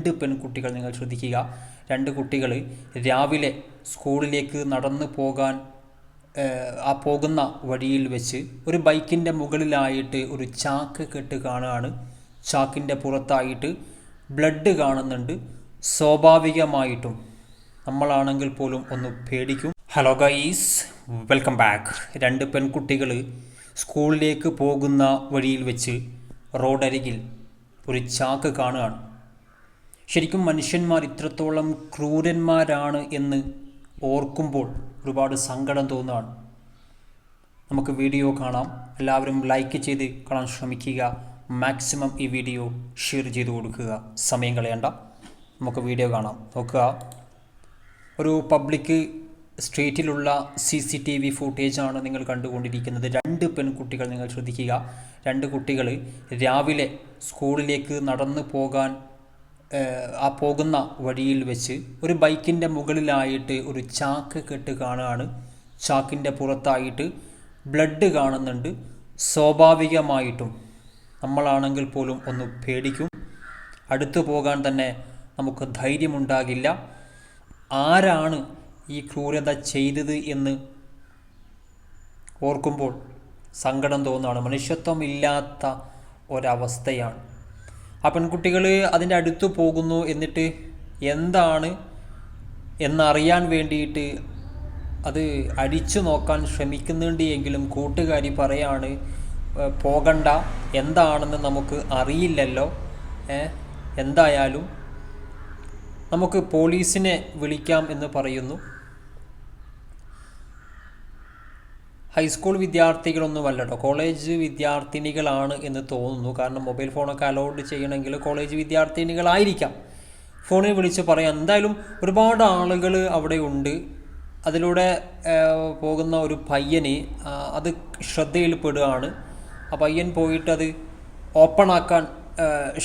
രണ്ട് പെൺകുട്ടികൾ നിങ്ങൾ ശ്രദ്ധിക്കുക. രണ്ട് കുട്ടികൾ രാവിലെ സ്കൂളിലേക്ക് നടന്നു പോകാൻ ആ പോകുന്ന വഴിയിൽ വെച്ച് ഒരു ബൈക്കിന്റെ മുകളിലായിട്ട് ഒരു ചാക്ക് കെട്ട് കാണുകയാണ് ചാക്കിന്റെ പുറത്തായിട്ട് ബ്ലഡ് കാണുന്നുണ്ട്. സ്വാഭാവികമായിട്ടും നമ്മളാണെങ്കിൽ പോലും ഒന്ന് പേടിക്കും. Hello guys welcome back. രണ്ട് പെൺകുട്ടികൾ സ്കൂളിലേക്ക് പോകുന്ന വഴിയിൽ വെച്ച് റോഡരികിൽ ഒരു ചാക്ക് കാണുകയാണ്. ശരിക്കും മനുഷ്യന്മാർ ഇത്രത്തോളം ക്രൂരന്മാരാണ് എന്ന് ഓർക്കുമ്പോൾ ഒരുപാട് സങ്കടം തോന്നുകയാണ്. നമുക്ക് വീഡിയോ കാണാം. എല്ലാവരും ലൈക്ക് ചെയ്ത് കാണാൻ ശ്രമിക്കുക. മാക്സിമം ഈ വീഡിയോ ഷെയർ ചെയ്ത് കൊടുക്കുക. സമയം കളയണ്ട. നമുക്ക് വീഡിയോ കാണാം. നോക്കുക. ഒരു പബ്ലിക് സ്ട്രീറ്റിലുള്ള സി സി ടി വി ഫുട്ടേജാണ് നിങ്ങൾ കണ്ടുകൊണ്ടിരിക്കുന്നത്. രണ്ട് പെൺകുട്ടികൾ നിങ്ങൾ ശ്രദ്ധിക്കുക. രണ്ട് കുട്ടികൾ രാവിലെ സ്കൂളിലേക്ക് നടന്നു പോകാൻ ആ പോകുന്ന വഴിയിൽ വെച്ച് ഒരു ബൈക്കിന്റെ മുകളിലായിട്ട് ഒരു ചാക്ക് കെട്ട് കാണുകയാണ് ചാക്കിന്റെ പുറത്തായിട്ട് ബ്ലഡ് കാണുന്നുണ്ട്. സ്വാഭാവികമായിട്ടും നമ്മളാണെങ്കിൽ പോലും ഒന്ന് പേടിക്കും. അടുത്തു പോകാൻ തന്നെ നമുക്ക് ധൈര്യമുണ്ടാകില്ല. ആരാണ് ഈ ക്രൂരത ചെയ്തത് എന്ന് ഓർക്കുമ്പോൾ സങ്കടം തോന്നുകയാണ് മനുഷ്യത്വം ഇല്ലാത്ത ഒരവസ്ഥയാണ്. ആ പെൺകുട്ടികൾ അതിന്റെ അടുത്ത് പോകുന്നു എന്നിട്ട് എന്താണ് എന്നറിയാൻ വേണ്ടിയിട്ട് അത് അടിച്ചു നോക്കാൻ ശ്രമിക്കുന്നുണ്ട് എങ്കിലും കൂട്ടുകാരി പറയാണ് "ഏ, പോകണ്ട. എന്താണെന്ന് നമുക്ക് അറിയില്ലല്ലോ. എന്തായാലും നമുക്ക് പോലീസിനെ വിളിക്കാം എന്ന് പറയുന്നു. ഹൈസ്കൂൾ വിദ്യാർത്ഥികളൊന്നുമല്ല കേട്ടോ കോളേജ് വിദ്യാർത്ഥിനികളാണ് എന്ന് തോന്നുന്നു. കാരണം മൊബൈൽ ഫോണൊക്കെ അലൗഡ് ചെയ്യണമെങ്കിൽ കോളേജ് വിദ്യാർത്ഥിനികളായിരിക്കാം. ഫോണിൽ വിളിച്ച് പറയാം. എന്തായാലും ഒരുപാട് ആളുകൾ അവിടെ ഉണ്ട്. അതിലൂടെ പോകുന്ന ഒരു പയ്യന് അത് ശ്രദ്ധയിൽപ്പെടുകയാണ് ആ പയ്യൻ പോയിട്ട് അത് ഓപ്പൺ ആക്കാൻ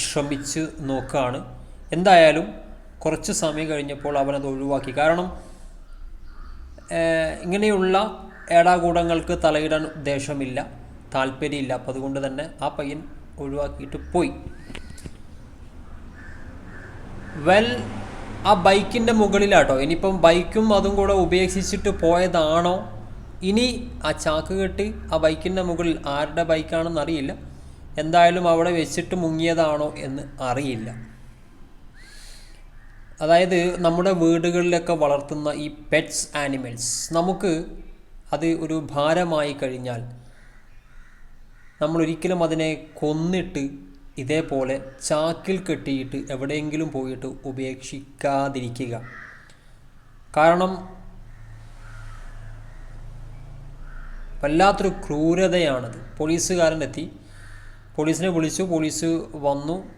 ശ്രമിച്ച് നോക്കുകയാണ്. എന്തായാലും കുറച്ച് സമയം കഴിഞ്ഞപ്പോൾ അവനത് ഒഴിവാക്കി. കാരണം ഇങ്ങനെയുള്ള ഏടാകൂടങ്ങൾക്ക് തലയിടാൻ ഉദ്ദേശമില്ല താല്പര്യമില്ല. അപ്പം അതുകൊണ്ട് തന്നെ ആ പയ്യൻ ഒഴിവാക്കിയിട്ട് പോയി. വെൽ ആ ബൈക്കിന്റെ മുകളിലാട്ടോ. ഇനിയിപ്പം ബൈക്കും അതും കൂടെ ഉപേക്ഷിച്ചിട്ട് പോയതാണോ? ഇനി ആ ചാക്ക് കെട്ടി ആ ബൈക്കിന്റെ മുകളിൽ ആരുടെ ബൈക്കാണെന്ന് അറിയില്ല. എന്തായാലും അവിടെ വെച്ചിട്ട് മുങ്ങിയതാണോ എന്ന് അറിയില്ല. അതായത് നമ്മുടെ വീടുകളിലൊക്കെ വളർത്തുന്ന ഈ പെറ്റ്സ് ആനിമൽസ്. നമുക്ക് അത് ഒരു ഭാരമായി കഴിഞ്ഞാൽ നമ്മൾ ഒരിക്കലും അതിനെ കൊന്നിട്ട് ഇതേപോലെ ചാക്കിൽ കെട്ടിയിട്ട് എവിടെയെങ്കിലും പോയിട്ട് ഉപേക്ഷിക്കാതിരിക്കുക. കാരണം വല്ലാത്തൊരു ക്രൂരതയാണത്. പോലീസുകാരനെത്തി പോലീസിനെ വിളിച്ചു. പോലീസ് വന്നു.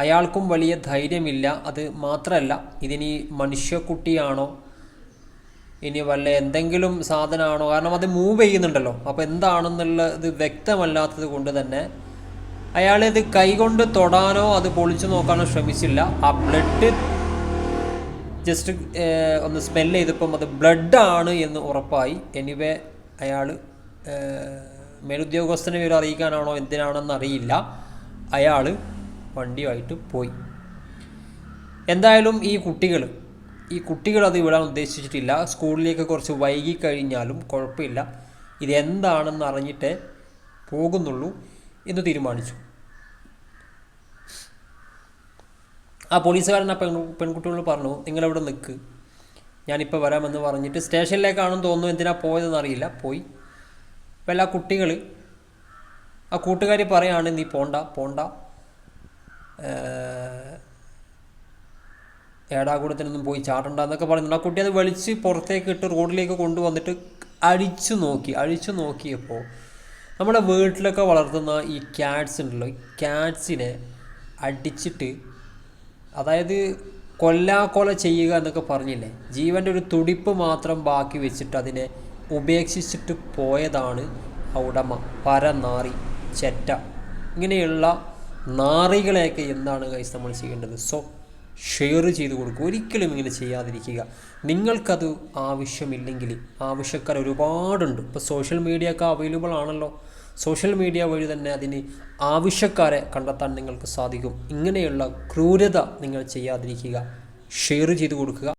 അയാൾക്കും വലിയ ധൈര്യമില്ല. അത് മാത്രമല്ല ഇതിനി മനുഷ്യക്കുട്ടിയാണോ? ഇനി വല്ല എന്തെങ്കിലും സാധനമാണോ കാരണം അത് മൂവ് ചെയ്യുന്നുണ്ടല്ലോ. അപ്പോൾ എന്താണെന്നുള്ളത് വ്യക്തമല്ലാത്തത് കൊണ്ട് തന്നെ അയാളിത് കൈകൊണ്ട് തൊടാനോ അത് പൊളിച്ചു നോക്കാനോ ശ്രമിച്ചില്ല. ആ ബ്ലഡ് ജസ്റ്റ് ഒന്ന് സ്മെല്ല് ചെയ്തപ്പം അത് ബ്ലഡാണ് എന്ന് ഉറപ്പായി. എനിവേ അയാൾ മേലുദ്യോഗസ്ഥനെ വിവരം അറിയിക്കാനാണോ എന്തിനാണെന്ന് അറിയില്ല. അയാൾ വണ്ടിയുമായിട്ട് പോയി. എന്തായാലും ഈ കുട്ടികൾ ഈ കുട്ടികൾ അത് വിടാൻ ഉദ്ദേശിച്ചിട്ടില്ല. സ്കൂളിലേക്ക് കുറച്ച് വൈകി കഴിഞ്ഞാലും കുഴപ്പമില്ല. ഇതെന്താണെന്ന് അറിഞ്ഞിട്ടേ പോകുന്നുള്ളൂ എന്ന് തീരുമാനിച്ചു. ആ പോലീസുകാരൻ ആ പെൺ പെൺകുട്ടികളോട് പറഞ്ഞു നിങ്ങളെവിടെ നിൽക്ക്? ഞാനിപ്പോൾ വരാമെന്ന് പറഞ്ഞിട്ട് സ്റ്റേഷനിലേക്കാണെന്ന് തോന്നുന്നു. എന്തിനാ പോയതെന്ന് അറിയില്ല. പോയി. അപ്പോൾ എല്ലാ കുട്ടികൾ ആ കൂട്ടുകാരി പറയാണ് നീ പോണ്ട പോണ്ട. ഏടാകൂടത്തിനൊന്നും പോയി ചാടണ്ട എന്നൊക്കെ പറയുന്നുണ്ട് ആ കുട്ടി അത് വലിച്ച് പുറത്തേക്ക് ഇട്ട് റോഡിലേക്ക് കൊണ്ടുവന്നിട്ട് അഴിച്ചു നോക്കി അഴിച്ചു നോക്കിയപ്പോൾ നമ്മുടെ വീട്ടിലൊക്കെ വളർത്തുന്ന ഈ ക്യാറ്റ്സ് ഉണ്ടല്ലോ ഈ ക്യാറ്റ്സിനെ അടിച്ചിട്ട് അതായത് കൊല്ലാക്കൊല ചെയ്യുക എന്നൊക്കെ പറഞ്ഞില്ലേ? ജീവന്റെ ഒരു തുടിപ്പ് മാത്രം ബാക്കി വെച്ചിട്ട് അതിനെ ഉപേക്ഷിച്ചിട്ട് പോയതാണ് ആ ഉടമ. പരനാറി ചെറ്റ. ഇങ്ങനെയുള്ള നാറികളെയൊക്കെ എന്താണ് കൈസ് നമ്മൾ ചെയ്യേണ്ടത്? സോ ഷെയർ ചെയ്ത് കൊടുക്കുക. ഒരിക്കലും ഇങ്ങനെ ചെയ്യാതിരിക്കുക. നിങ്ങൾക്കത് ആവശ്യമില്ലെങ്കിൽ ആവശ്യക്കാർ ഒരുപാടുണ്ട്. ഇപ്പോൾ സോഷ്യൽ മീഡിയ ഒക്കെ അവൈലബിൾ ആണല്ലോ. സോഷ്യൽ മീഡിയ വഴി തന്നെ അതിന് ആവശ്യക്കാരെ കണ്ടെത്താൻ നിങ്ങൾക്ക് സാധിക്കും. ഇങ്ങനെയുള്ള ക്രൂരത നിങ്ങൾ ചെയ്യാതിരിക്കുക. ഷെയർ ചെയ്ത് കൊടുക്കുക.